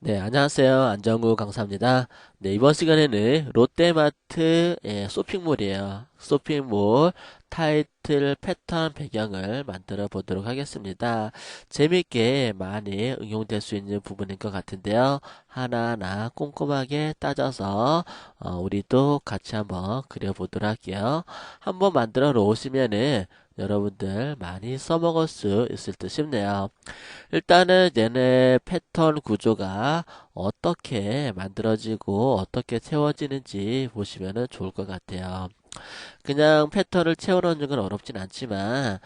네, 안녕하세요. 안정구 강사입니다. 네, 이번 시간에는 롯데마트 예, 쇼핑몰이에요. 쇼핑몰 타이틀 패턴 배경을 만들어 보도록 하겠습니다. 재밌게 많이 응용될 수 있는 부분인 것 같은데요. 하나하나 꼼꼼하게 따져서 어, 우리도 같이 한번 그려보도록 할게요. 한번 만들어 놓으시면은 여러분들 많이 써먹을 수 있을 듯 싶네요. 일단은 얘네 패턴 구조가 어떻게 만들어지고 어떻게 채워지는지 보시면 좋을 것 같아요. 그냥 패턴을 채워넣는 건 어렵진 않지만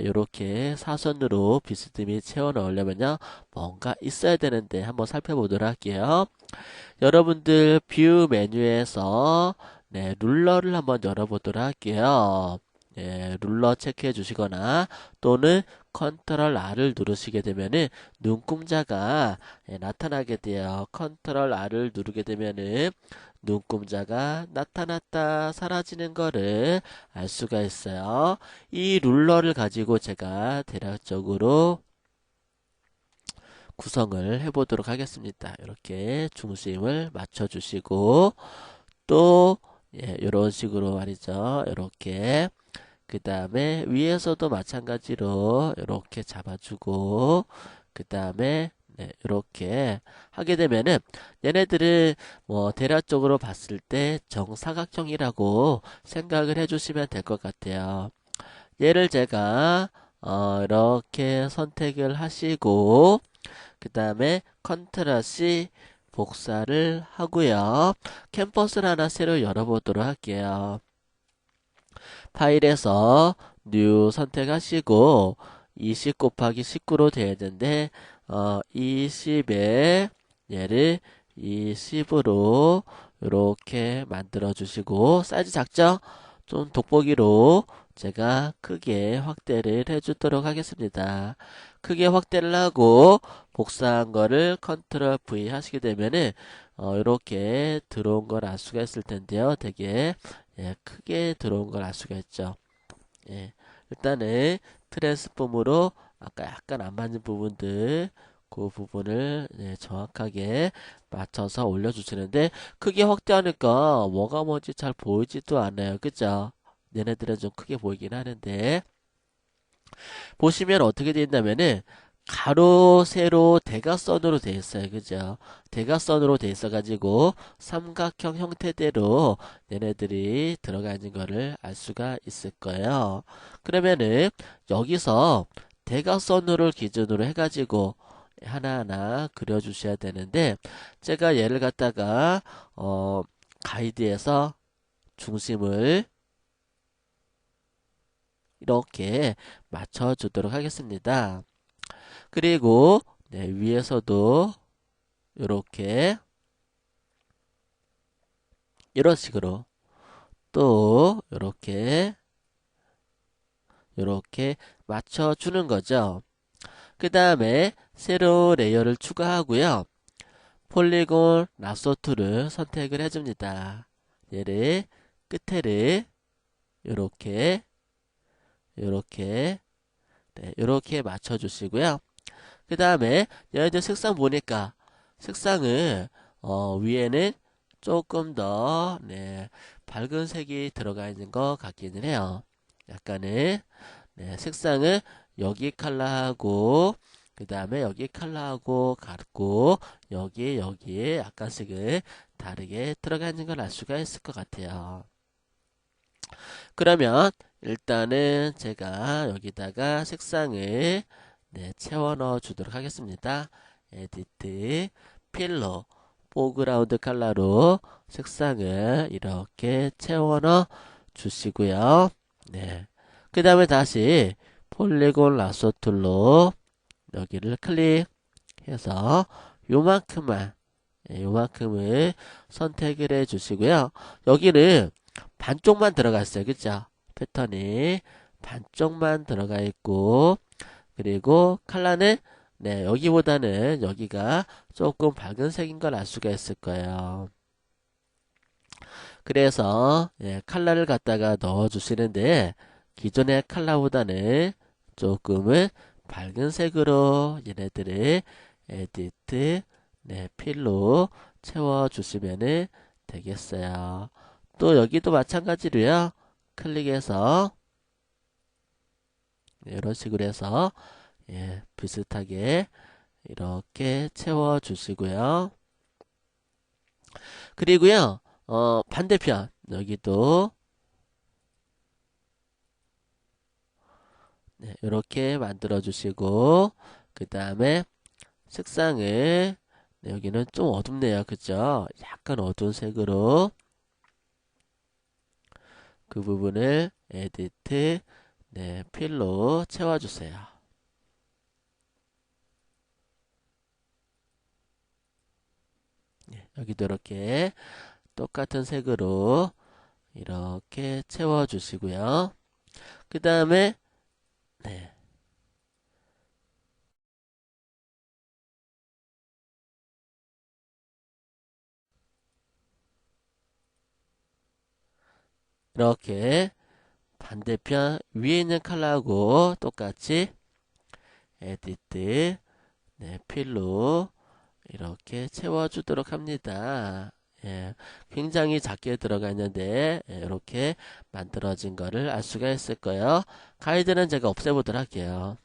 이렇게 사선으로 비스듬히 채워 넣으려면요 뭔가 있어야 되는데 한번 살펴보도록 할게요 여러분들 뷰 메뉴에서 네, 룰러를 한번 열어보도록 할게요 예, 룰러 체크해 주시거나 또는 컨트롤 R을 누르시게 되면은 눈금자가 예, 나타나게 돼요. 컨트롤 R을 누르게 되면은 눈금자가 나타났다 사라지는 거를 알 수가 있어요. 이 룰러를 가지고 제가 대략적으로 구성을 해보도록 하겠습니다. 이렇게 중심을 맞춰주시고 또 예, 이런 식으로 말이죠. 이렇게 그 다음에 위에서도 마찬가지로 이렇게 잡아주고 그 다음에 네, 이렇게 하게 되면은 얘네들을 뭐 대략적으로 봤을 때 정사각형이라고 생각을 해주시면 될 것 같아요. 얘를 제가 어, 이렇게 선택을 하시고 그 다음에 컨트롤 C 복사를 하고요. 캠퍼스를 하나 새로 열어보도록 할게요. 파일에서 new 선택하시고 20 곱하기 19로 돼야 되는데 어, 20에 얘를 20으로 이렇게 만들어 주시고 사이즈 작죠? 좀 돋보기로 제가 크게 확대를 해주도록 하겠습니다. 크게 확대를 하고 복사한 거를 컨트롤 V 하시게 되면은 어, 이렇게 들어온 걸 알 수가 있을 텐데요. 되게 예, 크게 들어온 걸 알 수가 있죠. 예, 일단은 트랜스폼으로 아까 약간 안 맞는 부분들 그 부분을 예, 정확하게 맞춰서 올려주시는데 크게 확대하니까 뭐가 뭔지 잘 보이지도 않아요. 그죠? 얘네들은 좀 크게 보이긴 하는데 보시면 어떻게 되있냐면은 가로, 세로, 대각선으로 되어 있어요. 그죠? 대각선으로 되어 있어 가지고 삼각형 형태대로 얘네들이 들어가 있는 거를 알 수가 있을 거예요. 그러면은 여기서 대각선으로 기준으로 해 가지고 하나하나 그려 주셔야 되는데 제가 얘를 갖다가 어 가이드에서 중심을 이렇게 맞춰 주도록 하겠습니다. 그리고 네, 위에서도 이렇게 이런 식으로 또 이렇게 이렇게 맞춰 주는 거죠. 그 다음에 새로 레이어를 추가하고요. 폴리곤 라소 툴을 선택을 해줍니다. 얘를 끝에를 이렇게 이렇게 네, 이렇게 맞춰 주시고요. 그 다음에 얘네들 색상 보니까 색상을 어, 위에는 조금 더 네, 밝은 색이 들어가 있는 것 같기는 해요. 약간의 네, 색상을 여기 컬러하고 그 다음에 여기 컬러하고 같고 여기 여기에 약간씩을 다르게 들어가 있는 걸 알 수가 있을 것 같아요. 그러면 일단은 제가 여기다가 색상을 네, 채워 넣어 주도록 하겠습니다. 에디트, 필러, 포그라운드 컬러로 색상을 이렇게 채워 넣어 주시고요. 네. 그 다음에 다시 폴리곤 라소 툴로 여기를 클릭해서 요만큼만 네, 요만큼을 선택을 해 주시고요. 여기는 반쪽만 들어가 있어요. 그죠? 패턴이 반쪽만 들어가 있고 그리고 칼라는 네, 여기보다는 여기가 조금 밝은 색인 걸 알 수가 있을 거예요. 그래서 예, 칼라를 갖다가 넣어 주시는데 기존의 칼라보다는 조금은 밝은 색으로 얘네들을 에디트 네, 필로 채워 주시면 되겠어요. 또 여기도 마찬가지로요. 클릭해서 네, 이런 식으로 해서 예, 비슷하게 이렇게 채워 주시고요. 그리고요, 어, 반대편 여기도 네, 이렇게 만들어 주시고 그 다음에 색상을 네, 여기는 좀 어둡네요. 그죠? 약간 어두운 색으로 그 부분을 에디트 네, 필로 채워주세요. 네, 여기도 이렇게 똑같은 색으로 이렇게 채워주시고요. 그 다음에 네. 이렇게 반대편 위에 있는 컬러하고 똑같이 에디트 네, 필로 이렇게 채워주도록 합니다. 예, 굉장히 작게 들어가 있는데 예, 이렇게 만들어진 거를 알 수가 있을 거예요. 가이드는 제가 없애보도록 할게요.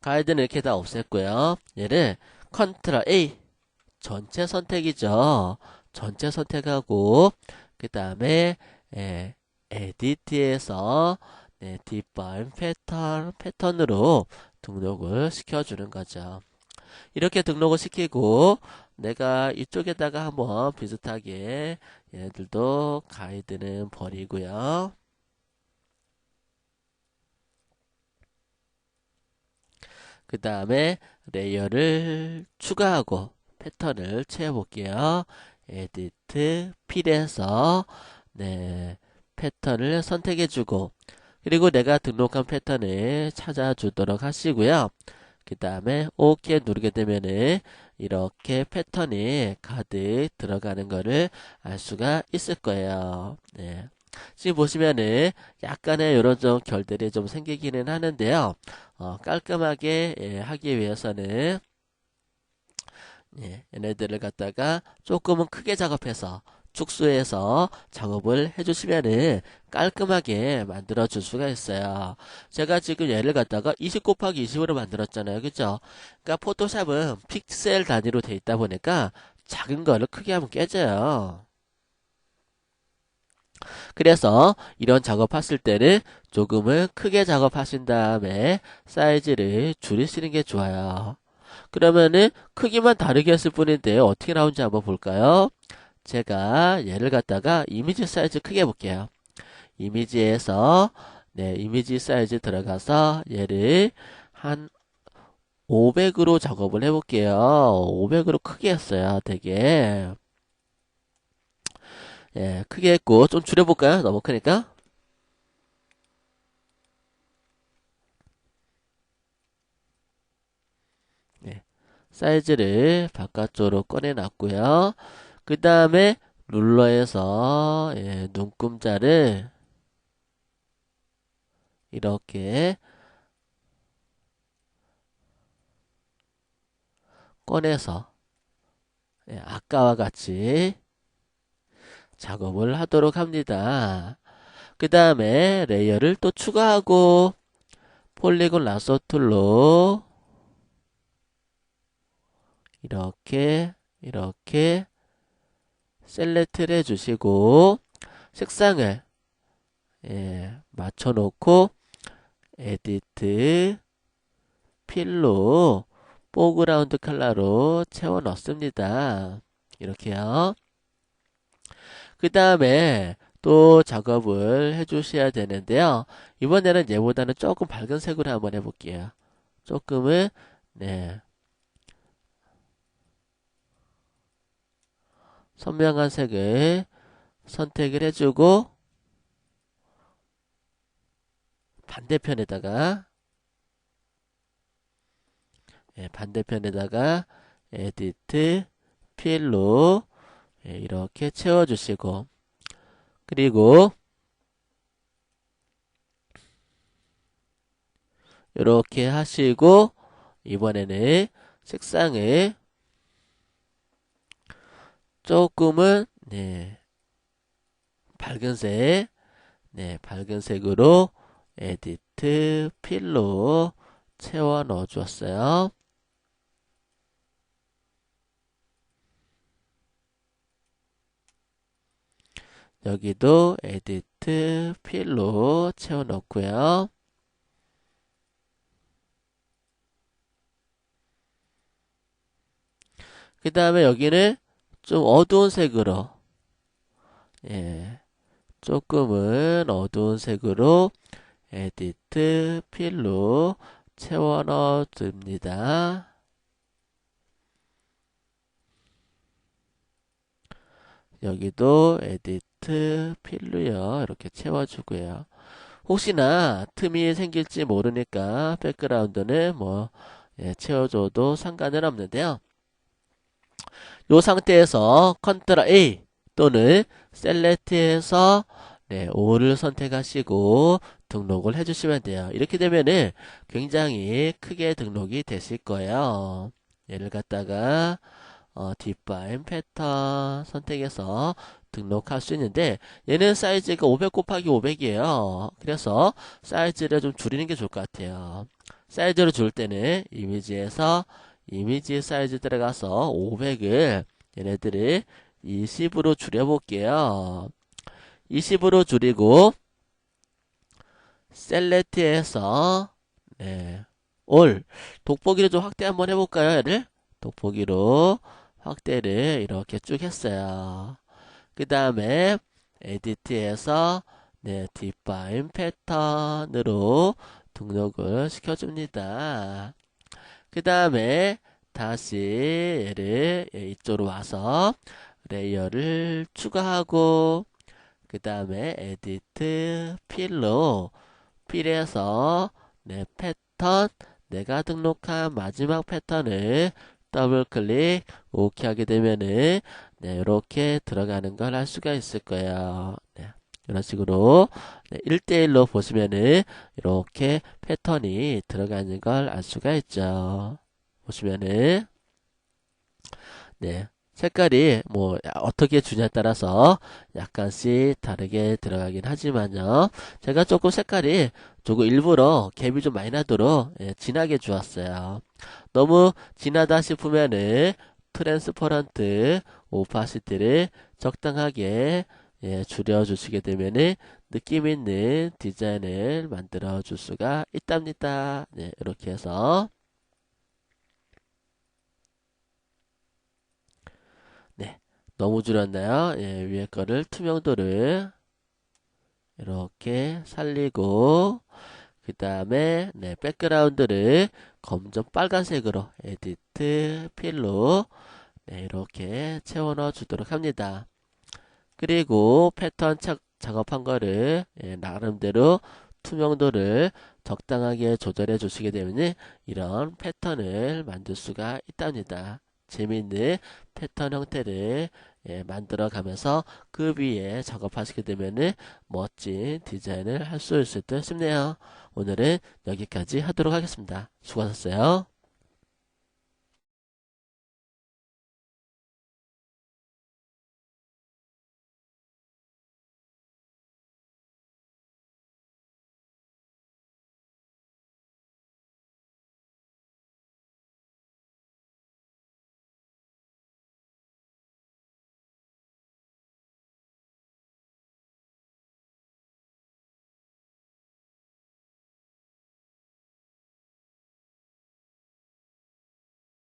가이드는 이렇게 다 없앴고요. 얘를 컨트롤 A 전체 선택이죠. 전체 선택하고 그 다음에 예, 에디트에서 네, 뒷발 패턴 패턴으로 등록을 시켜주는 거죠. 이렇게 등록을 시키고 내가 이쪽에다가 한번 비슷하게 얘들도 가이드는 버리고요. 그 다음에 레이어를 추가하고 패턴을 채워볼게요. 에디트 필에서 네, 패턴을 선택해주고 그리고 내가 등록한 패턴을 찾아주도록 하시고요. 그 다음에 OK 누르게 되면은 이렇게 패턴이 가득 들어가는 거를 알 수가 있을 거예요. 네. 지금 보시면은 약간의 이런 좀 결들이 좀 생기기는 하는데요. 어, 깔끔하게 예, 하기 위해서는 예, 얘네들을 갖다가 조금은 크게 작업해서 축소해서 작업을 해주시면은 깔끔하게 만들어 줄 수가 있어요. 제가 지금 얘를 갖다가 20 곱하기 20으로 만들었잖아요. 그죠? 그러니까 포토샵은 픽셀 단위로 돼 있다 보니까 작은 거를 크게 하면 깨져요. 그래서 이런 작업하실 때는 조금은 크게 작업하신 다음에 사이즈를 줄이시는 게 좋아요. 그러면은 크기만 다르게 했을 뿐인데 어떻게 나온지 한번 볼까요? 제가 얘를 갖다가 이미지 사이즈 크게 해볼게요. 이미지에서 네, 이미지 사이즈 들어가서 얘를 한 500으로 작업을 해볼게요. 500으로 크게 했어요. 되게. 예, 크게 했고, 좀 줄여볼까요? 너무 크니까. 네, 사이즈를 바깥쪽으로 꺼내놨고요. 그 다음에 룰러에서 예, 눈금자를 이렇게 꺼내서 예, 아까와 같이 작업을 하도록 합니다. 그 다음에 레이어를 또 추가하고 폴리곤 라소 툴로 이렇게 이렇게 셀렉트를 해주시고 색상을 예, 맞춰놓고 에디트 필로 포그라운드 컬러로 채워 넣습니다. 이렇게요. 그 다음에 또 작업을 해 주셔야 되는데요. 이번에는 얘보다는 조금 밝은 색으로 한번 해볼게요. 조금은 네 선명한 색을 선택을 해주고 반대편에다가 예, 반대편에다가 에디트 필로 예, 이렇게 채워주시고 그리고 이렇게 하시고 이번에는 색상을 조금은 네 밝은색 네 밝은색으로 에디트 필로 채워 넣어 주었어요. 여기도 에디트 필로 채워 넣고요. 그 다음에 여기는 좀 어두운 색으로 예, 조금은 어두운 색으로 에디트 필로 채워 넣어 줍니다. 여기도 에디트 필로요. 이렇게 채워주고요. 혹시나 틈이 생길지 모르니까 백그라운드는 뭐 예, 채워줘도 상관은 없는데요. 이 상태에서 컨트롤 A 또는 셀렉트에서 네, 5를 선택하시고 등록을 해주시면 돼요. 이렇게 되면은 굉장히 크게 등록이 되실 거예요. 얘를 갖다가 어, 뒷바임 패턴 선택해서 등록할 수 있는데 얘는 사이즈가 500 곱하기 500이에요. 그래서 사이즈를 좀 줄이는 게 좋을 것 같아요. 사이즈를 줄 때는 이미지에서 이미지 사이즈 들어가서 500을 얘네들을 20으로 줄여볼게요. 20으로 줄이고 셀렉트에서 네, 올 돋보기를 좀 확대 한번 해볼까요? 얘를 돋보기로 확대를 이렇게 쭉 했어요. 그 다음에 에디트에서 네, 딥바인 패턴으로 등록을 시켜줍니다. 그 다음에 다시 얘를 이쪽으로 와서 레이어를 추가하고 그 다음에 에디트 필로 필에서 내 패턴 내가 등록한 마지막 패턴을 더블 클릭 오케이 하게 되면은 네, 이렇게 들어가는 걸 할 수가 있을 거예요. 네, 이런 식으로 네, 1대1로 보시면은 이렇게 패턴이 들어가는 걸 알 수가 있죠. 보시면은 네, 색깔이 뭐 어떻게 주냐에 따라서 약간씩 다르게 들어가긴 하지만요. 제가 조금 색깔이 조금 일부러 갭이 좀 많이 나도록 예, 진하게 주었어요. 너무 진하다 싶으면은 트랜스퍼런트 오파시티를 적당하게 예, 줄여주시게 되면은 느낌 있는 디자인을 만들어 줄 수가 있답니다. 네, 이렇게 해서 너무 줄였나요? 예, 위에 거를 투명도를 이렇게 살리고 그 다음에 네, 백그라운드를 검정 빨간색으로 에디트 필로 네, 이렇게 채워 넣어 주도록 합니다. 그리고 패턴 차, 작업한 거를 예, 나름대로 투명도를 적당하게 조절해 주시게 되면 이런 패턴을 만들 수가 있답니다. 재미있는 패턴 형태를 예, 만들어 가면서 그 위에 작업하시게 되면 멋진 디자인을 할 수 있을 듯 싶네요. 오늘은 여기까지 하도록 하겠습니다. 수고하셨어요.